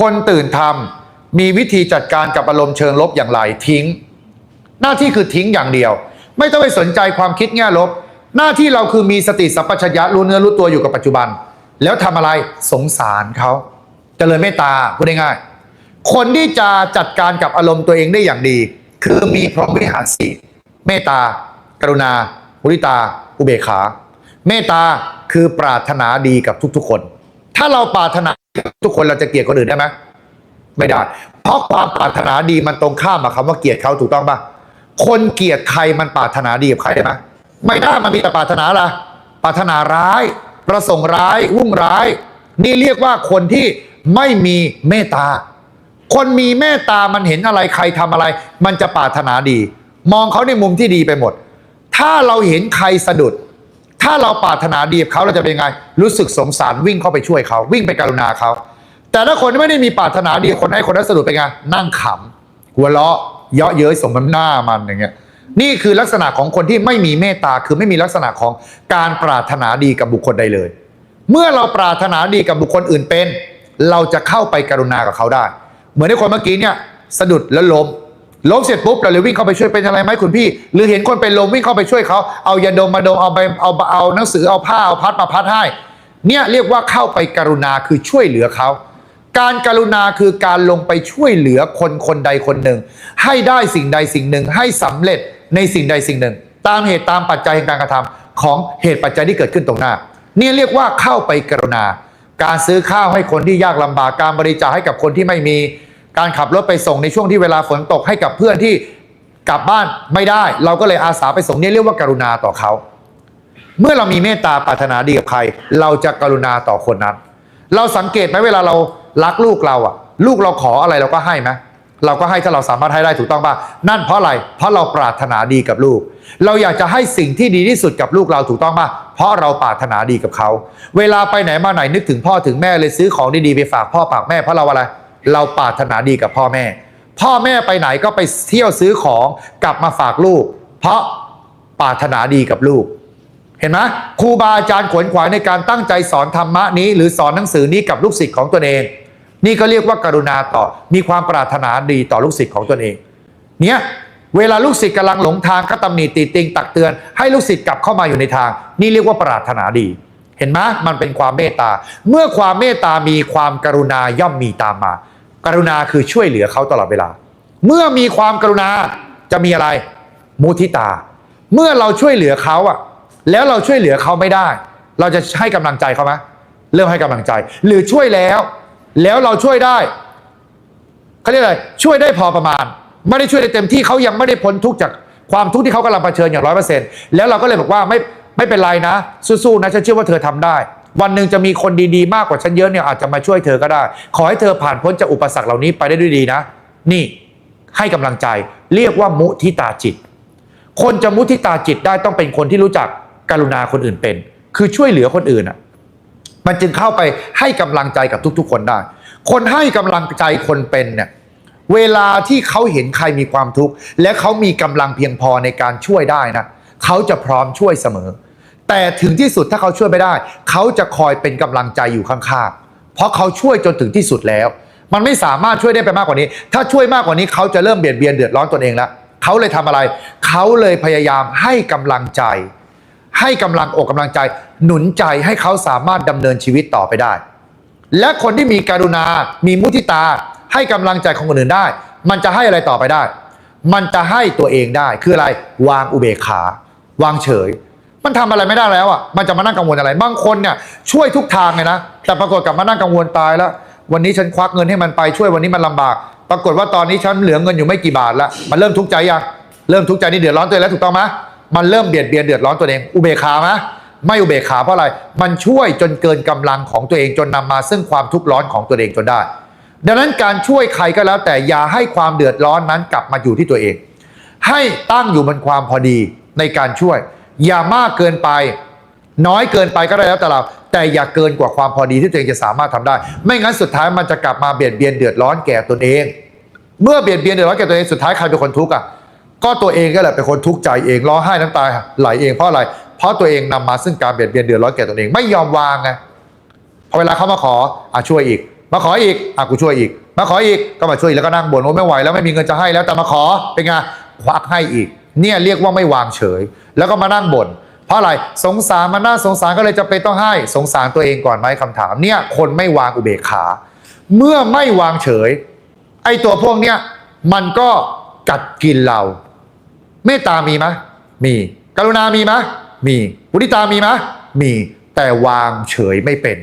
คนตื่นทำมีวิธีจัดการกับอารมณ์เชิงลบอย่างไรทิ้ง หน้าที่คือทิ้งอย่างเดียว ไม่ต้องไปสนใจความคิดแง่ลบ หน้าที่เราคือมีสติสัมปชัญญะรู้เนื้อรู้ตัวอยู่กับปัจจุบัน แล้วทำอะไรสงสารเขาเจริญเมตตาพูดง่ายๆคนที่จะจัดการกับอารมณ์ตัวเองได้อย่างดี คือมีพรหมวิหารสีเมตตา กรุณามุทิตา อุเบกขา เมตตาคือปรารถนาดีกับทุกๆคน ถ้าเราปรารถนาดีกับทุกคนเราจะเกลียดคนอื่นได้ไหมไม่ได้ เพราะความปรารถนาดีมันตรงข้ามกับคำว่าเกลียดเขาถูกต้องปะคนเกลียดใครมันปรารถนาดีกับใครได้ไหมไม่ได้มันมีแต่ปรารถนาละปรารถนาร้าย ประสงค์ร้าย วุ่งร้าย นี่เรียกว่าคนที่ไม่มีเมตตา คนมีเมตตามันเห็นอะไรใครทำอะไร มันจะปรารถนาดี มองเขาในมุมที่ดีไปหมด ถ้าเราเห็นใครสะดุด ถ้าเราปรารถนาดีกับเขาเราจะเป็นไง รู้สึกสงสารวิ่งเข้าไปช่วยเขาวิ่งไปกรุณาเขาแต่ถ้าคนไม่ได้มีปรารถนาดีคนให้คนนั้นสะดุดเป็นไงนั่งขำหัวเราะเยาะเย้ยสมน้ำหน้ามันอย่างเงี้ยนี่คือลักษณะของคนที่ไม่มีเมตตาคือไม่มีลักษณะของการปรารถนาดีกับบุคคลใดเลย เมื่อเราปรารถนาดีกับบุคคลอื่นเป็น เราจะเข้าไปกรุณากับเขาได้ เหมือนในคนเมื่อกี้เนี่ยสะดุดแล้วล้ม ล้มเสร็จปุ๊บเราเลยวิ่งเข้าไปช่วยเป็นอะไรไหมคุณพี่ หรือเห็นคนเป็นลมวิ่งเข้าไปช่วยเขาเอายาดมมาดมเอาไปเอาเอาหนังสือเอาผ้าเอาพัดมาพัดให้ เนี่ยเรียกว่าเข้าไปกรุณาคือช่วยเหลือเขาการกรุณาคือการลงไปช่วยเหลือคนคนใดคนหนึ่ง ให้ได้สิ่งใดสิ่งหนึ่งให้สำเร็จในสิ่งใดสิ่งหนึ่ง ตามเหตุตามปัจจัยแห่งการกระทำของเหตุปัจจัยที่เกิดขึ้นตรงหน้าเนี่ยเรียกว่าเข้าไปกรุณา การซื้อข้าวให้คนที่ยากลำบากการบริจาคให้กับคนที่ไม่มี การขับรถไปส่งในช่วงที่เวลาฝนตกให้กับเพื่อนที่กลับบ้านไม่ได้ เราก็เลยอาสาไปส่งเนี่ยเรียกว่าการุณาต่อเขา เมื่อเรามีเมตตาปรารถนาดีกับใคร เราจะกรุณาต่อคนนั้น เราสังเกตไหมเวลาเรารักลูกเราอะลูกเราขออะไรเราก็ให้ไหมเราก็ให้ถ้าเราสามารถให้ได้ถูกต้องป่ะนั่นเพราะอะไร เพราะเราปรารถนาดีกับลูก เราอยากจะให้สิ่งที่ดีที่สุดกับลูกเราถูกต้องป่ะเพราะเราปรารถนาดีกับเขา เวลาไปไหนมาไหนนึกถึงพ่อถึงแม่เลยซื้อของดีๆไปฝากพ่อฝากแม่เพราะเราอะไร เราปรารถนาดีกับพ่อแม่ พ่อแม่ไปไหนก็ไปเที่ยวซื้อของกลับมาฝากลูก เพราะปรารถนาดีกับลูก เห็นไหมครูบาอาจารย์ขวนขวายในการตั้งใจสอนธรรมะนี้ หรือสอนหนังสือนี้กับลูกศิษย์ของตนเอง นี่ก็เรียกว่าการุณาต่อมีความปรารถนาดีต่อลูกศิษย์ของตนเอง เนี่ยเวลาลูกศิษย์กำลังหลงทางก็ตำหนิติติงตักเตือน ให้ลูกศิษย์กลับเข้ามาอยู่ในทาง นี่เรียกว่าปรารถนาดี เห็นไหมมันเป็นความเมตตา เมื่อความเมตตามีความกรุณาย่อมมีตามมา กรุณาคือช่วยเหลือเขาตลอดเวลา เมื่อมีความกรุณาจะมีอะไรมุทิตา เมื่อเราช่วยเหลือเขาอะแล้วเราช่วยเหลือเขาไม่ได้ เราจะให้กำลังใจเขาไหมเริ่มให้กำลังใจ หรือช่วยแล้ว แล้วเราช่วยได้เขาเรียกอะไรช่วยได้พอประมาณ ไม่ได้ช่วยได้เต็มที่เขายังไม่ได้พ้นทุกจากความทุกข์ที่เขากำลังเผชิญอย่างร้อยเปอร์เซ็นต์แล้วเราก็เลยบอกว่าไม่ ไม่เป็นไรนะ สู้ๆนะฉันเชื่อว่าเธอทำได้ วันหนึ่งจะมีคนดีๆ มากกว่าฉันเยอะเนี่ยอาจจะมาช่วยเธอก็ได้ ขอให้เธอผ่านพ้นจากอุปสรรคเหล่านี้ไปได้ด้วยดีนะ นี่ให้กำลังใจเรียกว่ามุทิตาจิต คนจะมุทิตาจิตได้ต้องเป็นคนที่รู้จักกรุณาคนอื่นเป็น คือช่วยเหลือคนอื่นอะมันจึงเข้าไปให้กำลังใจกับทุก ๆ คนได้ คนให้กำลังใจคนเป็นเนี่ยเวลาที่เขาเห็นใครมีความทุกข์และเขามีกำลังเพียงพอในการช่วยได้นะเขาจะพร้อมช่วยเสมอ แต่ถึงที่สุดถ้าเขาช่วยไม่ได้ เขาจะคอยเป็นกำลังใจอยู่ข้างๆ เพราะเขาช่วยจนถึงที่สุดแล้ว มันไม่สามารถช่วยได้ไปมากกว่านี้ ถ้าช่วยมากกว่านี้เขาจะเริ่มเบียดเบียนเดือดร้อนตนเองแล้วเขาเลยทำอะไร เขาเลยพยายามให้กำลังใจ ให้กำลังอกกำลังใจ หนุนใจให้เขาสามารถดำเนินชีวิตต่อไปได้ และคนที่มีการุณา มีมุทิตา ให้กำลังใจของคนอื่นได้ มันจะให้อะไรต่อไปได้ มันจะให้ตัวเองได้ คืออะไร วางอุเบกขา วางเฉย มันทำอะไรไม่ได้แล้วอะ มันจะมานั่งกังวลอะไร บางคนเนี่ยช่วยทุกทางเลยนะ แต่ปรากฏกลับมานั่งกังวลตายแล้ว วันนี้ฉันควักเงินให้มันไปช่วยวันนี้มันลำบาก ปรากฏว่าตอนนี้ฉันเหลือเงินอยู่ไม่กี่บาทแล้วมันเริ่มทุกข์ใจยัง เริ่มทุกข์ใจนี่เดือดร้อนตัวเองแล้วถูกต้องไหมมันเริ่มเบียดเบียนเดือดร้อนตัวเอง อุเบกขาไหมไม่อุเบกขาเพราะอะไร มันช่วยจนเกินกำลังของตัวเองจนนำมาซึ่งความทุกข์ร้อนของตัวเองจนได้ ดังนั้นการช่วยใครก็แล้วแต่อย่าให้ความเดือดร้อนนั้นกลับมาอยู่ที่ตัวเอง ให้ตั้งอยู่บนความพอดีในการช่วย อย่ามากเกินไป น้อยเกินไปก็ได้แล้วแต่เรา แต่อย่าเกินกว่าความพอดีที่ตัวเองจะสามารถทำได้ ไม่งั้นสุดท้ายมันจะกลับมาเบียดเบียนเดือดร้อนแก่ตนเอง เมื่อเบียดเบียนเดือดร้อนแก่ตัวเองสุดท้ายใครเป็นคนทุกข์อะก็ตัวเองก็แหละเป็นคนทุกข์ใจเองร้องไห้น้ำตาไหลเองเพราะอะไร เพราะตัวเองนำมาซึ่งการเบียดเบียนเดือดร้อนแก่ตนเอง ไม่ยอมวางไงพอเวลาเขามาขออะช่วยอีก มาขออีกอะกูช่วยอีก มาขออีกก็มาช่วยแล้วก็นั่งบ่นว่าไม่ไหวแล้วไม่มีเงินจะให้แล้วแต่มาขอเป็นไงควักให้อีก เนี่ยเรียกว่าไม่วางเฉย แล้วก็มานั่งบ่นเพราะอะไรสงสารมันน่าสงสารก็เลยจะเป็นต้องให้สงสารตัวเองก่อนไหมคำถาม เนี่ยคนไม่วางอุเบกขา เมื่อไม่วางเฉย ไอตัวพวกเนี้ยมันก็กัดกินเราเมตตามีไหมมี กรุณามีไหมมีมุทิตามีไหมมีแต่วางเฉยไม่เป็น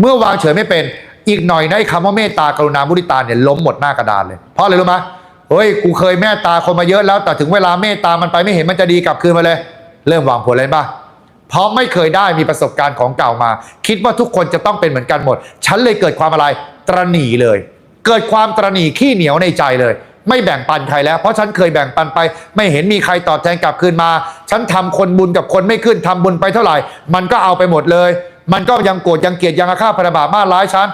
เมื่อวางเฉยไม่เป็น อีกหน่อยนะไอ้คำว่าเมตตากรุณามุทิตาเนี่ยล้มหมดหน้ากระดานเลย เพราะอะไรรู้ไหม เฮ้ยกูเคยเมตตาคนมาเยอะแล้ว แต่ถึงเวลาเมตตามันไปไม่เห็นมันจะดีกลับคืนมาเลย เริ่มวางผลเลยป่ะเพราะไม่เคยได้มีประสบการณ์ของเก่ามา คิดว่าทุกคนจะต้องเป็นเหมือนกันหมด ฉันเลยเกิดความอะไรตรหนีเลย เกิดความตรหนีขี้เหนียวในใจเลย ไม่แบ่งปันใครแล้ว เพราะฉันเคยแบ่งปันไป ไม่เห็นมีใครตอบแทนกลับคืนมา ฉันทำคนบุญกับคนไม่ขึ้นทำบุญไปเท่าไหร่ มันก็เอาไปหมดเลย มันก็ยังโกรธยังเกลียดยังอาฆาตพยาบาทมาร้ายฉัน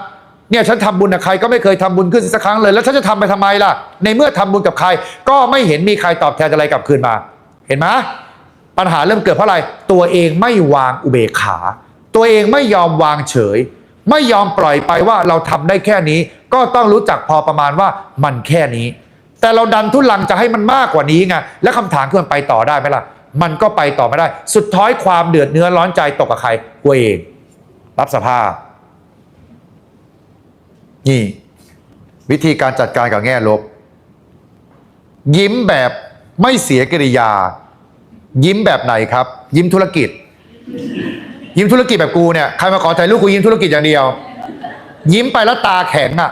เนี่ยฉันทำบุญกับใครก็ไม่เคยทำบุญขึ้นสักครั้งเลย แล้วฉันจะทำไปทำไมล่ะ ในเมื่อทำบุญกับใคร ก็ไม่เห็นมีใครตอบแทนอะไรกลับคืนมา เห็นไหมปัญหาเริ่มเกิดเพราะอะไร ตัวเองไม่วางอุเบกขา ตัวเองไม่ยอมวางเฉย ไม่ยอมปล่อยไปว่าเราทำได้แค่นี้ ก็ต้องรู้จักพอประมาณว่ามันแค่นี้ แต่เราดันทุลังจะให้มันมากกว่านี้ไงและคำถามคือมันไปต่อได้ไหมล่ะ มันก็ไปต่อไม่ได้ สุดท้ายความเดือดเนื้อร้อนใจตกกับใครตัวเอง รับสภาพ นี่ วิธีการจัดการกับแง่ลบ ยิ้มแบบไม่เสียกิริยา ยิ้มแบบไหนครับ ยิ้มธุรกิจ ยิ้มธุรกิจแบบกูเนี่ยใครมาขอถ่ายรูปกูยิ้มธุรกิจอย่างเดียว ยิ้มไปแล้วตาแข็งอะ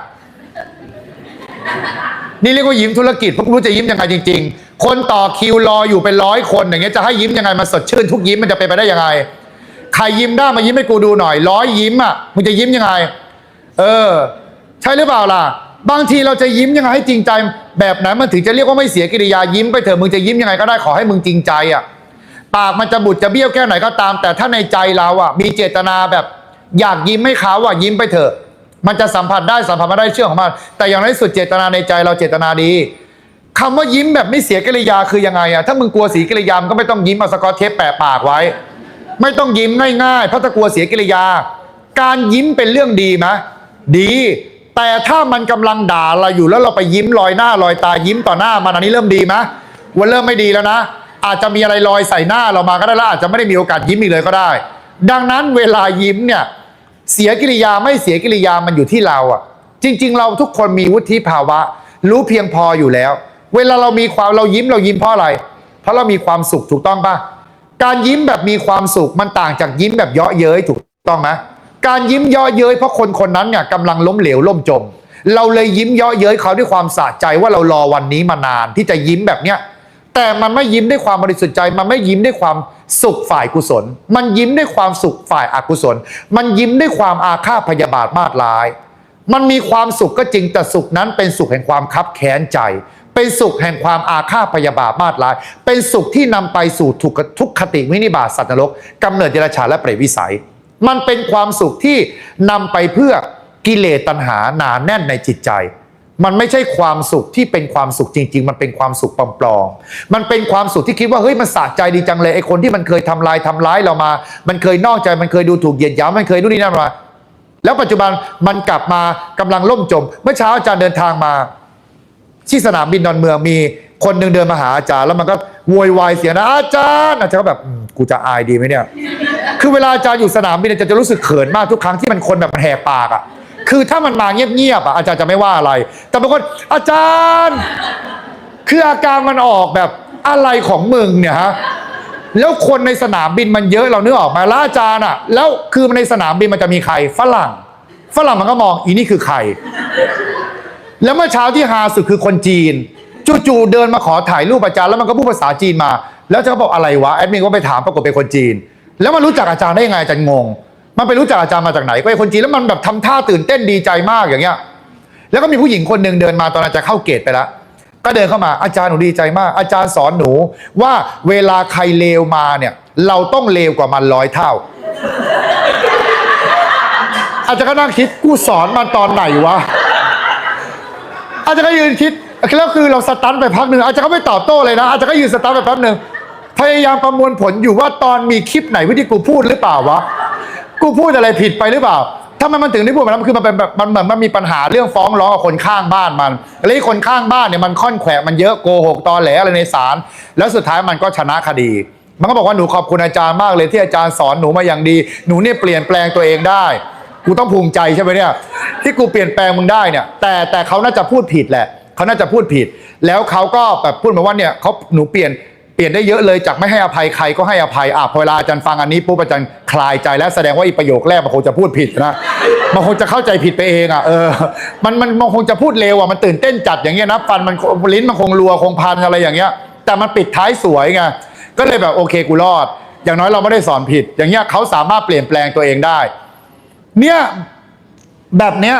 นี่เรียกว่ายิ้มธุรกิจเพราะกูรู้จะยิ้มยังไงจริง ๆ คนต่อคิวรออยู่เป็นร้อยคนอย่างเงี้ยจะให้ยิ้มยังไงมันสดชื่นทุกยิ้มมันจะเป็นไปได้ยังไง ใครยิ้มได้มายิ้มให้กูดูหน่อยร้อยยิ้มอะมึงจะยิ้มยังไง เออ ใช่หรือเปล่าล่ะ บางทีเราจะยิ้มยังไงให้จริงใจ แบบไหนมันถึงจะเรียกว่าไม่เสียกิริยายิ้มไปเถอะมึงจะยิ้มยังไงก็ได้ขอให้มึงจริงใจอะปากมันจะบุดจะเบี้ยวแค่ไหนก็ตาม แต่ถ้าในใจเราอะ มีเจตนาแบบ อยากยิ้มให้เขาอะยิ้มไปเถอะ มันจะสัมผัสได้สัมผัสไม่ได้เชื่อของมัน แต่อย่างน้อยสุดเจตนาในใจเราเจตนาดีคำว่ายิ้มแบบไม่เสียกิริยาคือยังไงอะถ้ามึงกลัวเสียกิริยามก็ไม่ต้องยิ้มเอาสกอตเทปแปะปากไว้ ไม่ต้องยิ้มง่ายๆเพราะถ้ากลัวเสียกิริยา การยิ้มเป็นเรื่องดีไหมดี แต่ถ้ามันกำลังด่าเราอยู่แล้วเราไปยิ้มลอยหน้าลอยตายิ้มต่อหน้ามันอันนี้เริ่มดีไหมว่าเริ่มไม่ดีแล้วนะ อาจจะมีอะไรลอยใส่หน้าเรามาก็ได้แล้วอาจจะไม่ได้มีโอกาสยิ้มอีกเลยก็ได้ ดังนั้นเวลายิ้มเนี่ยเสียกิริยาไม่เสียกิริยามันอยู่ที่เราอะจริง ๆ เราทุกคนมีวุฒิภาวะ รู้เพียงพออยู่แล้ว เวลาเรามีความเรายิ้มเรายิ้มเพราะอะไร เพราะเรามีความสุขถูกต้องปะการยิ้มแบบมีความสุขมันต่างจากยิ้มแบบเยาะเย้ยถูกต้องไหม การยิ้มเยาะเย้ยเพราะคนคนนั้นเนี่ยกำลังล้มเหลวล่มจม เราเลยยิ้มเยาะเย้ยเขาด้วยความสะใจว่าเรารอวันนี้มานานที่จะยิ้มแบบเนี้ยแต่มันไม่ยิ้มด้วยความบริสุทธิ์ใจมันไม่ยิ้มด้วยความสุขฝ่ายกุศล มันยิ้มด้วยความสุขฝ่ายอกุศล มันยิ้มด้วยความอาฆาตพยาบาทมาดร้าย มันมีความสุขก็จริงแต่สุขนั้นเป็นสุขแห่งความคับแค้นใจ เป็นสุขแห่งความอาฆาตพยาบาทมาดร้าย เป็นสุขที่นำไปสู่ทุกขทุกขติวินิบาตสัตว์นรกกำเนิดเดรัจฉานและเปรตวิสัย มันเป็นความสุขที่นำไปเพื่อกิเลสตัณหาหนาแน่นในจิตใจ มันไม่ใช่ความสุขที่เป็นความสุขจริง ๆ มันเป็นความสุขปลอมๆมันเป็นความสุขที่คิดว่าเฮ้ยมันสะใจดีจังเลยไอ้คนที่มันเคยทำลายทำร้ายเรามา มันเคยนอกใจมันเคยดูถูกเหยียดหยามมันเคยนู่นนี่นั่นมา แล้วปัจจุบันมันกลับมากำลังล่มจม เมื่อเช้าอาจารย์เดินทางมาที่สนามบินดอนเมืองมีคนหนึ่งเดินมาหาอาจารย์แล้วมันก็โวยวายเสียงนะอาจารย์อาจารย์ก็แบบกูจะอายดีไหมเนี่ย คือเวลาอาจารย์อยู่สนามบินอาจารย์จะรู้สึกเขินมากทุกครั้งที่มันคนแบบมันแหกปากอะ คือถ้ามันมาเงียบๆอะอาจารย์จะไม่ว่าอะไร แต่บางคนอาจารย์ คืออาการมันออกแบบอะไรของมึงเนี่ยฮะแล้วคนในสนามบินมันเยอะเราเนึกอออกมาแล้วอาจารย์อะ แล้วคือในสนามบินมันจะมีใครฝรั่ง ฝรั่งมันก็มองอีนี่คือใคร แล้วเมื่อเช้าที่ฮาสุดคือคนจีนจู่ๆเดินมาขอถ่ายรูปอาจารย์แล้วมันก็พูดภาษาจีนมา แล้วจะบอกอะไรวะแอดมินก็ไปถามปรากฏเป็นคนจีน แล้วมันรู้จักอาจารย์ได้ยังไงอาจารย์งง มันไปรู้จักอาจารย์มาจากไหน ก็ไอ้คนจีนแล้วมันแบบทำท่าตื่นเต้นดีใจมากอย่างเงี้ย แล้วก็มีผู้หญิงคนหนึ่งเดินมาตอนอาจารย์เข้าเกตไปแล้ว ก็เดินเข้ามาอาจารย์หนูดีใจมาก อาจารย์สอนหนูว่าเวลาใครเลวมาเนี่ย เราต้องเลวกว่ามันร้อยเท่า อาจารย์ก็นั่งคิดกูสอนมันตอนไหนวะ อาจารย์ก็ยืนคิดแล้วคือเราสตันไปพักหนึ่งอาจารย์ก็ไม่ตอบโต้เลยนะอาจารย์ก็ยืนสตันไปแป๊บหนึ่ง พยายามประมวลผลอยู่ว่าตอนมีคลิปไหนวิธีกูพูดหรือเปล่าวะกูพูดอะไรผิดไปหรือเปล่าทำไมมันถึงได้พูดแบบนั้นคือมันเป็นแบบมันเหมือนมันมีปัญหาเรื่องฟ้องร้องกับคนข้างบ้านมันแล้วไอ้คนข้างบ้านเนี่ยมันค่อนแขวะมันเยอะโกหกตอแหลอะไรในศาลแล้วสุดท้ายมันก็ชนะคดี มันก็บอกว่าหนูขอบคุณอาจารย์มากเลยที่อาจารย์สอนหนูมาอย่างดี หนูเนี่ยเปลี่ยนแปลงตัวเองได้กูต้องภูมิใจใช่ไหมเนี่ยที่กูเปลี่ยนแปลงมึงได้เนี่ย แต่แต่เขาน่าจะพูดผิดแหละเขาน่าจะพูดผิด แล้วเขาก็แบบพูดมาว่าเนี่ยเขาหนูเปลี่ยน ลี่ยนได้เยอะเลยจากไม่ให้อภัยใครก็ให้อภัยอะพอเวลาอาจารย์ฟังอันนี้ปุ๊บอาจารย์คลายใจแล้วแสดงว่าอีประโยคแรกมันคงจะพูดผิดนะมันคงจะเข้าใจผิดไปเองอะเออมันมันมันคงจะพูดเร็วอะมันตื่นเต้นจัดอย่างเงี้ยนะฟันมันลิ้นมันคงรัวคงพันอะไรอย่างเงี้ย แต่มันปิดท้ายสวยไงก็เลยแบบโอเคกูรอด อย่างน้อยเราไม่ได้สอนผิด อย่างเงี้ยเขาสามารถเปลี่ยนแปลงตัวเองได้ เนี่ยแบบเนี้ย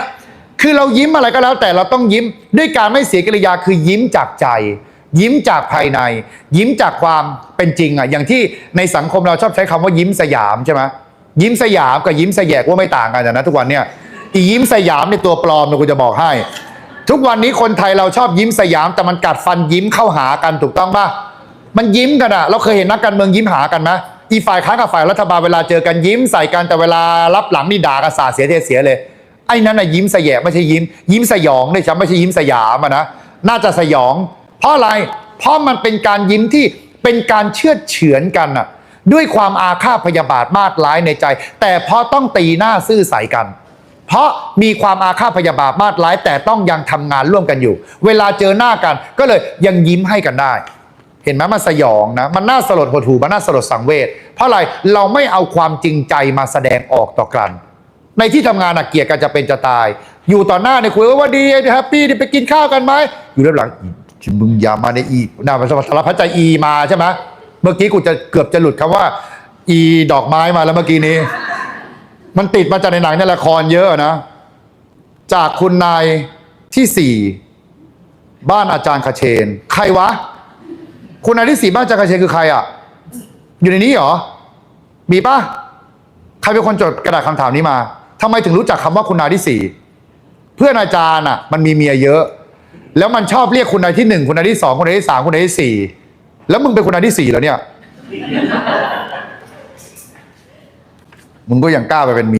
คือเรายิ้มอะไรก็แล้วแต่เราต้องยิ้มด้วยการไม่เสียกิริยาคือยิ้มจากใจ ยิ้มจากภายใน ยิ้มจากความเป็นจริงอะอย่างที่ในสังคมเราชอบใช้คำว่ายิ้มสยามใช่ไหมยิ้มสยามกับยิ้มสแยกว่าไม่ต่างกันนะทุกวันเนี่ยอียิ้มสยามในตัวปลอมนะกูจะบอกให้ ทุกวันนี้คนไทยเราชอบยิ้มสยามแต่มันกัดฟันยิ้มเข้าหากันถูกต้องปะมันยิ้มกันอะเราเคยเห็นนักการเมืองยิ้มหากันไหมอีฝ่ายค้านกับฝ่ายรัฐบาลเวลาเจอกันยิ้มใส่กันแต่เวลารับหลังนี่ด่ากันสาเสียเทเสียเลยไอ้นั่นน่ะยิ้มสแยะไม่ใช่ยิ้ม ยิ้มสยองด้วยซ้ำไม่ใช่ยิ้มสยามอะนะน่าจะสยอง เพราะอะไร เพราะมันเป็นการยิ้มที่เป็นการเชื่อเฉือนกันอะด้วยความอาฆาตพยาบาทมากร้ายในใจ แต่เพราะต้องตีหน้าซื่อใสกัน เพราะมีความอาฆาตพยาบาทมาดร้าย แต่ต้องยังทำงานร่วมกันอยู่ เวลาเจอหน้ากันก็เลยยังยิ้มให้กันได้ เห็นไหมมันสยองนะ มันน่าสลดหดหูมันน่าสลดสังเวชเพราะอะไรเราไม่เอาความจริงใจมาแสดงออกต่อกัน ในที่ทำงานอะเกลียดกันจะเป็นจะตาย อยู่ต่อหน้าเนี่ยคุยว่าดีแฮปปี้ไปกินข้าวกันไหมอยู่ด้านหลังอี มึงอย่ามาในอีหน้าสารพัดใจอีมาใช่ไหมเมื่อกี้กูจะเกือบจะหลุดคำว่า อีดอกไม้มาแล้วเมื่อกี้นี้ มันติดมาจากในหนังในละครเยอะนะ จากคุณนายที่สี่บ้านอาจารย์คเชน ใครวะ คุณนายที่สี่บ้านอาจารย์คเชนคือใครอะ อยู่ในนี้เหรอ มีปะใครเป็นคนจดกระดาษคำถามนี้มาทำไมถึงรู้จักคำว่าคุณนายที่สี่เพื่อนอาจารย์อะ มันมีเมียเยอะ แล้วมันชอบเรียกคุณนายที่หนึ่งคุณนายที่สองคุณนายที่สามคุณนายที่สี่แล้วมึงเป็นคุณนายที่สี่แล้วเนี่ย มึงก็ยังกล้าไปเป็นเมีย